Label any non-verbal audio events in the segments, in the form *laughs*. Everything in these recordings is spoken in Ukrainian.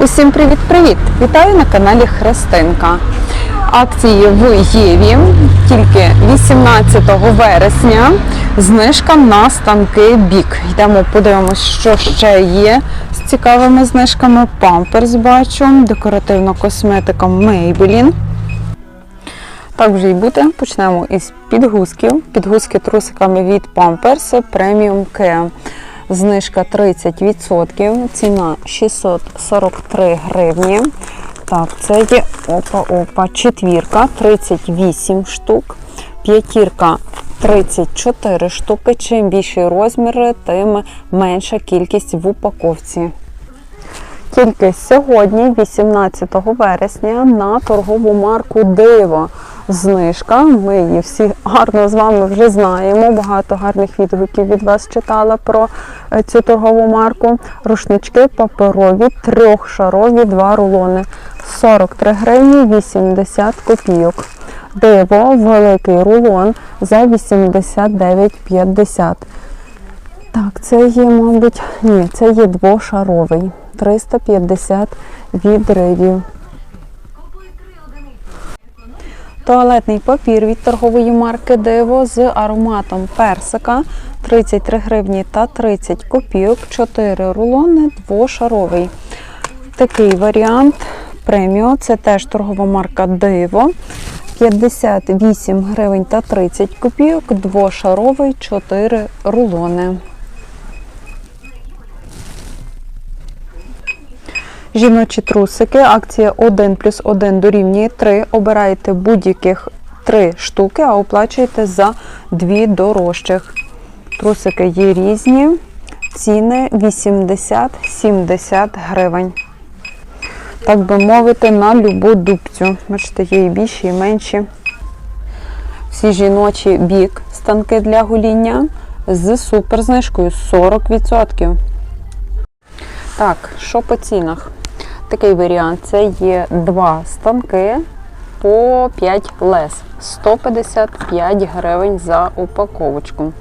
Усім привіт-привіт! Вітаю на каналі Христинка. Акції в Єві тільки 18 вересня. Знижка на станки бік. Йдемо, подивимось, що ще є з цікавими знижками. Памперс бачу, декоративна косметика Maybelline. Так вже й буде. Почнемо із підгузків. Підгузки трусиками від Pampers Premium Care. Знижка 30%, ціна 643 гривні. Так, це є опа-опа, четвірка, 38 штук, п'ятірка 34 штуки. Чим більші розміри, тим менша кількість в упаковці. Тільки сьогодні, 18 вересня, на торгову марку Диво знижка. Ми її всі гарно з вами вже знаємо. Багато гарних відгуків від вас читала про е, цю торгову марку. Рушнички паперові, трьохшарові, два рулони. 43 гривні 80 копійок. Диво, великий рулон за 89,50. Так, це є, мабуть, ні, це є двошаровий. 350 відривів. Туалетний папір від торгової марки Диво з ароматом персика 33 гривні та 30 копійок, 4 рулони, двошаровий. Такий варіант преміо, це теж торгова марка Диво. 58 гривень та 30 копійок, двошаровий, 4 рулони. Жіночі трусики, акція 1 плюс 1 дорівнює 3. Обираєте будь-яких 3 штуки, а оплачуєте за 2 дорожчих. Трусики є різні, ціни 80-70 гривень. Так би мовити, на любу дубцю. Бачите, є і більші, і менші. Всі жіночі бік станки для гоління з суперзнижкою 40%. Так, що по цінах? Такий варіант це є два станки по 5 лес. 155 гривень за упаковочку.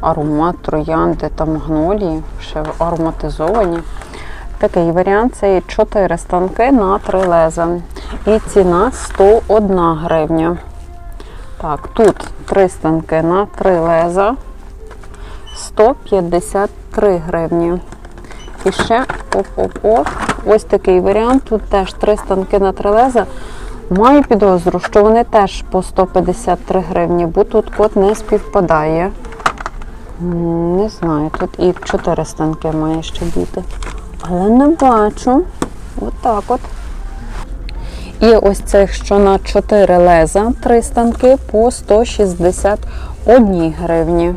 Аромат троянди та магнолії, ще ароматизовані. Такий варіант це є 4 станки на 3 леза. І ціна 101 гривня. Так, тут 3 станки на 3 леза. 153 гривні. І ще оп-оп-оп. Ось такий варіант. Тут теж три станки на три леза. Маю підозру, що вони теж по 153 гривні, бо тут код не співпадає. Не знаю, тут і 4 станки має ще бути. Але не бачу. Отак от. І ось цих, що на 4 леза, 3 станки по 161 гривні.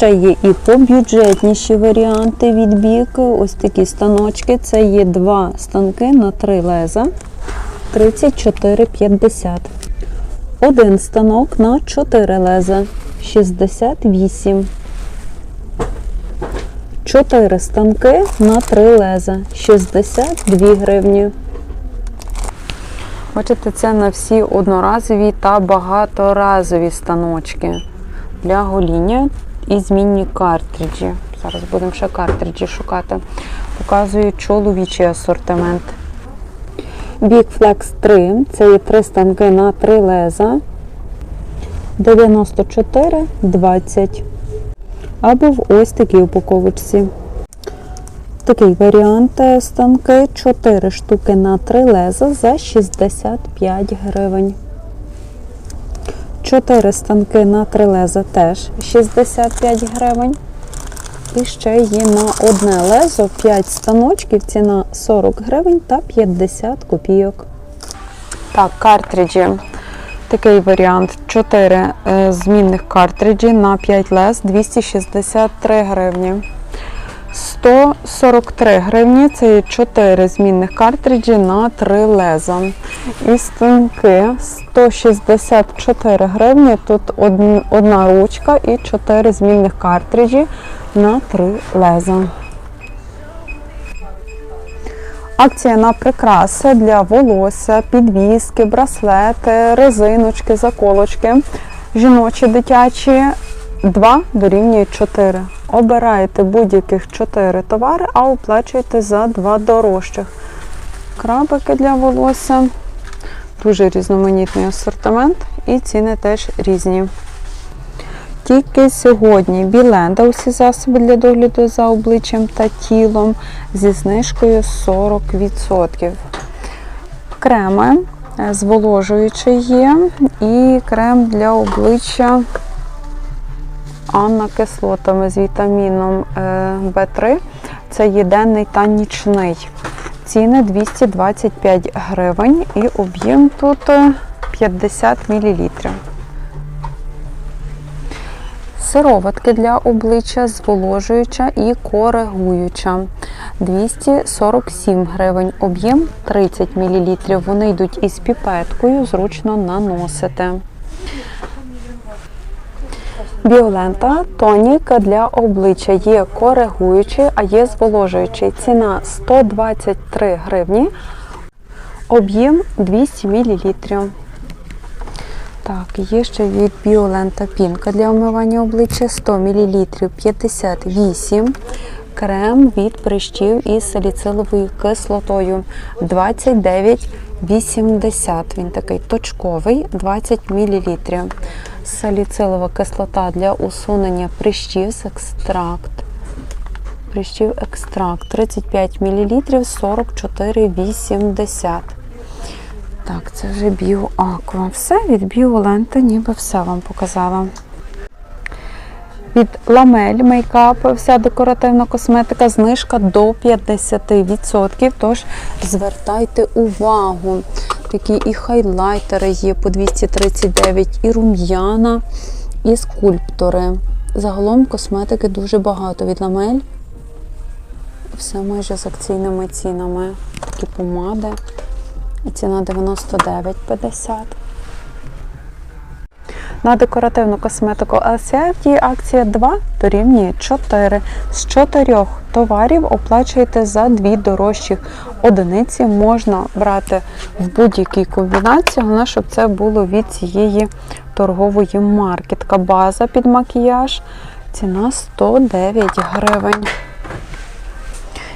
Ще є і побюджетніші варіанти відбік. Ось такі станочки. Це є два станки на три леза 34,50. Один станок на 4 леза 68. Чотири станки на 3 леза 62 гривні. Бачите, це на всі одноразові та багаторазові станочки для гоління і змінні картриджі. Зараз будемо ще картриджі шукати. Показую чоловічий асортимент. Big Flex 3 це є три станки на 3 леза. 94,20. Або в ось такій упаковочці. Такий варіант е, станки 4 штуки на 3 леза за 65 гривень. 4 станки на 3 леза теж 65 гривень. І ще є на одне лезо 5 станочків, ціна 40 гривень та 50 копійок. Так, картриджі. Такий варіант. 4 е, змінних картриджі на 5 лез 263 гривні. 143 гривні це є 4 змінних картриджі на 3 леза. І станки 164 гривні. Тут одна ручка і 4 змінних картриджі на 3 леза. Акція на прикраси для волосся, підвіски, браслети, резиночки, заколочки, жіночі, дитячі 2 дорівнює 4. Обираєте будь-яких 4 товари, а оплачуєте за 2 дорожчих. Крабики для волосся. Дуже різноманітний асортимент і ціни теж різні. Тільки сьогодні Біленда усі засоби для догляду за обличчям та тілом зі знижкою 40%. Креми е, зволожуючі є і крем для обличчя Анна кислотами з вітаміном е, В3. Це є денний та нічний. Ціни 225 гривень і об'єм тут е, 50 мл. Сироватки для обличчя зволожуюча і коригуюча. 247 гривень, об'єм 30 мл. Вони йдуть із піпеткою, зручно наносити. Біолента тонік для обличчя є коригуючий, а є зволожуючий. Ціна 123 гривні, об'єм 200 мл. Так, є ще від Біолента пінка для омивання обличчя 100 мл 58 крем від прищів із саліциловою кислотою 29,80. Він такий точковий 20 мл. Саліцилова кислота для усунення прищів з екстракт. Прищів екстракт 35 мл 44,80. Так, це вже біоаква. Все від біоленти, ніби все вам показала. Від ламель мейкап, вся декоративна косметика, знижка до 50%. Тож звертайте увагу. Такі і хайлайтери є по 239, і рум'яна, і скульптори. Загалом косметики дуже багато від ламель. Все майже з акційними цінами. Такі помади. Ціна 99,50. На декоративну косметику LCF акція 2 дорівнює 4. З 4 товарів оплачуєте за 2 дорожчих одиниці. Можна брати в будь-якій комбінації, головне, щоб це було від цієї торгової марки. Така база під макіяж. Ціна 109 гривень.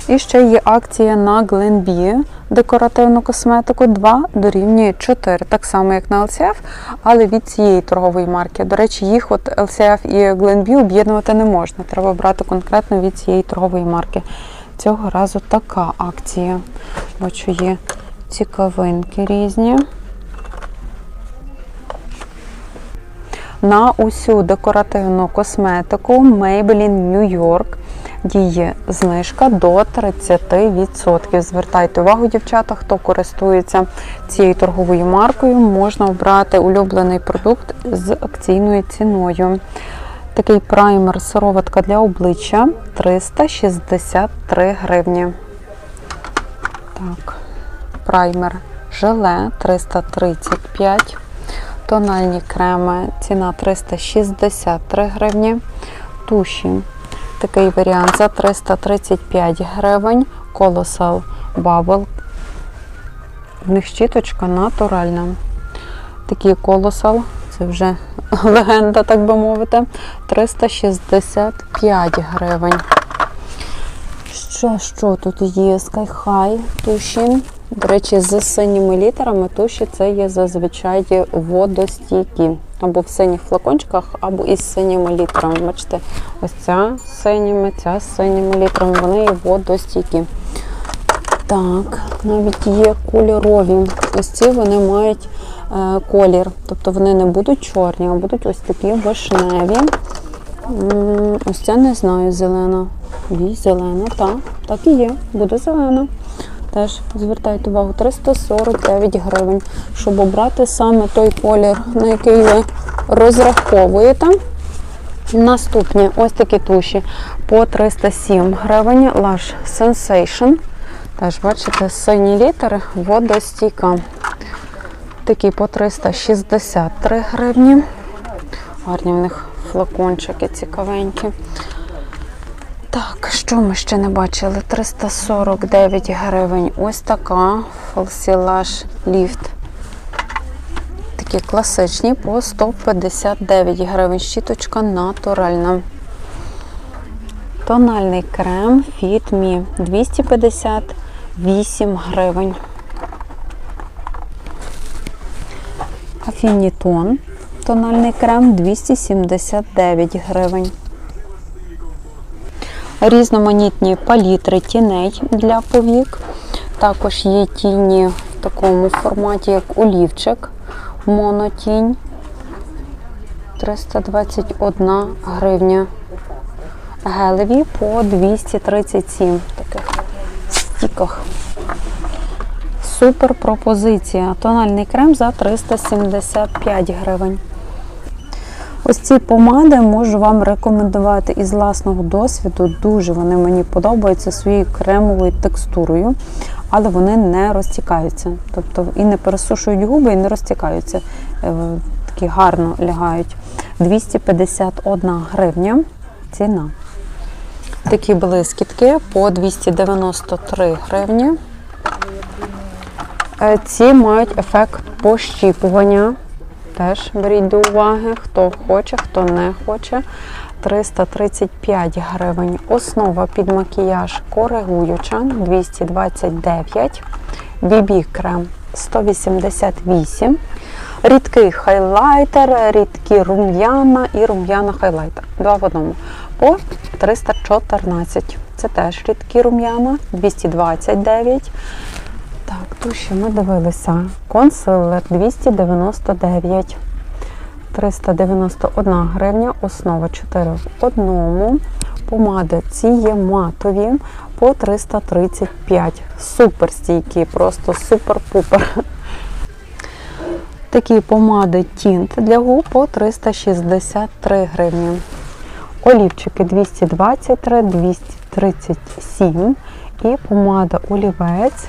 І ще є акція на Glenbee декоративну косметику 2 дорівнює 4, так само як на LCF, але від цієї торгової марки. До речі, їх от LCF і Glenbee об'єднувати не можна. Треба брати конкретно від цієї торгової марки. Цього разу така акція. Бачу, є цікавинки різні. На усю декоративну косметику Maybelline New York діє знижка до 30%. Звертайте увагу, дівчата, хто користується цією торговою маркою, можна обрати улюблений продукт з акційною ціною. Такий праймер сироватка для обличчя 363 гривні. Так, праймер желе 335 Тональні креми, ціна 363 гривні. Туші. Такий варіант за 335 гривень. Colossal Bubble. В них щіточка натуральна. Такі Colossal, це вже *laughs* легенда, так би мовити. 365 гривень. Що, що тут є? Sky High туші. До речі, з синіми літерами туші це є зазвичай водостійкі. Або в синіх флакончиках, або із синіми літерами. Бачите, ось ця з синіми, ця з синіми літерами, вони є водостійкі. Так, навіть є кольорові. Ось ці вони мають е, колір. Тобто вони не будуть чорні, а будуть ось такі вишневі. Ось ця не знаю, зелена. Вій, зелена, так, так і є, буде зелена. Теж звертайте увагу, 349 гривень, щоб обрати саме той колір, на який ви розраховуєте. Наступні ось такі туші по 307 гривень. Lush Sensation. Теж, бачите, сині літери, водостійка. Такі по 363 гривні. Гарні в них флакончики цікавенькі. Так, що ми ще не бачили? 349 гривень. Ось така Falsilash Lift. такі класичні по 159 гривень. Щіточка натуральна. Тональний крем Fit Me 258 гривень. Афінітон. Тональний крем 279 гривень. Різноманітні палітри тіней для повік. Також є тіні в такому форматі, як олівчик, монотінь 321 гривня. Гелеві по 237 в таких стіках. Супер пропозиція. Тональний крем за 375 гривень. Ось ці помади можу вам рекомендувати із власного досвіду. Дуже вони мені подобаються своєю кремовою текстурою, але вони не розтікаються. Тобто і не пересушують губи, і не розтікаються. Е, Такі гарно лягають. 251 гривня ціна. Такі блискітки по 293 гривні. Е, Ці мають ефект пощіпування. Теж беріть до уваги, хто хоче, хто не хоче. 335 гривень. Основа під макіяж коригуюча 229. BB крем 188. Рідкий хайлайтер, рідкі рум'яна і рум'яна хайлайтер. Два в одному. По 314. Це теж рідкі рум'яна 229. Так, тут ще ми дивилися. Консилер 299. 391 гривня, основа 4 в одному. Помади ці є матові по 335. Супер стійкі, просто супер-пупер. Такі помади тінт для губ по 363 гривні. Олівчики 223, 237 і помада олівець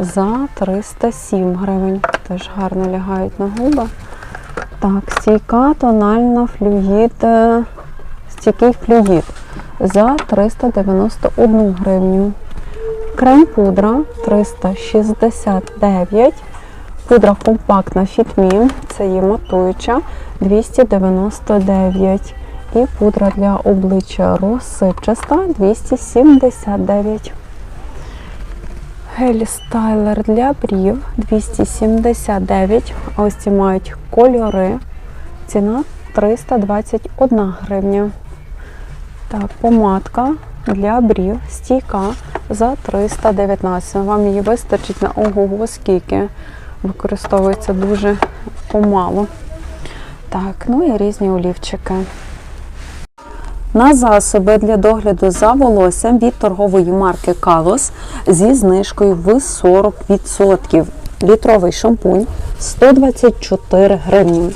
за 307 гривень. Теж гарно лягають на губи. Так, стійка тональна флюїд, е, стійкий флюїд за 391 гривню. Крем-пудра 369. Пудра компактна Fitme, це є матуюча 299. І пудра для обличчя розсипчаста 279. Гель стайлер для брів 279. Ось ці мають кольори. Ціна 321 гривня. Так, помадка для брів стійка за 319. Вам її вистачить на ого скільки. Використовується дуже помало. Так, ну і різні олівчики. На засоби для догляду за волоссям від торгової марки Калос зі знижкою в 40%. Літровий шампунь 124 гривні.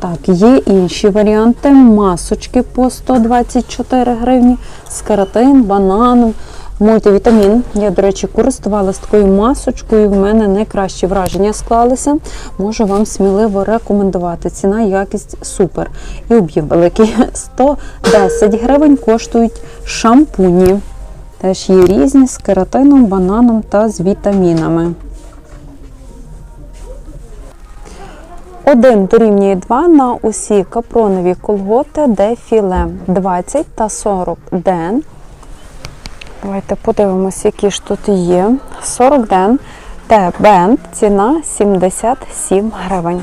Так, є інші варіанти. Масочки по 124 гривні, з каратин, бананом, мультивітамін. Я, до речі, користувалася такою масочкою. В мене найкращі враження склалися. Можу вам сміливо рекомендувати. Ціна якість супер. І об'єм великий. *laughs* 110 гривень коштують шампуні. Теж є різні з кератином, бананом та з вітамінами. Один дорівнює 2 на усі капронові колготи дефіле 20 та 40 ден. Давайте подивимося, які ж тут є. 40 ден Т-бенд, ціна 77 гривень.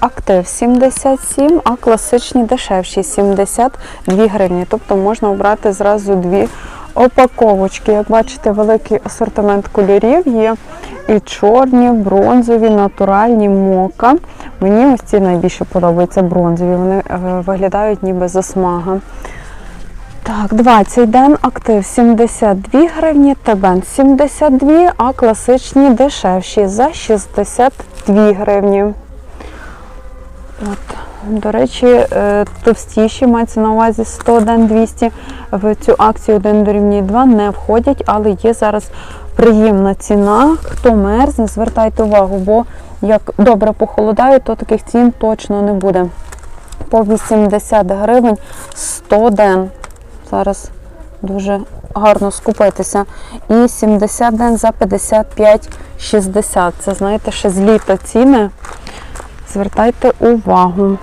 Актив 77, а класичні дешевші 72 гривні. Тобто можна обрати зразу дві упаковочки. Як бачите, великий асортимент кольорів є і чорні, бронзові, натуральні, мока. Мені ось ці найбільше подобаються бронзові. Вони е, виглядають ніби засмага. Так, 20 ден, актив 72 гривні, Тебен 72, а класичні дешевші за 62 гривні. От. До речі, е, товстіші мається на увазі 100 ден 200 в цю акцію 1 дорівнює 2 не входять, але є зараз приємна ціна. Хто мерзне, звертайте увагу, бо як добре похолодає, то таких цін точно не буде. По 80 гривень 100 ден. Зараз дуже гарно скупитися. І 70 ден за 55,60. Це, знаєте, ще з літа ціни. Звертайте увагу.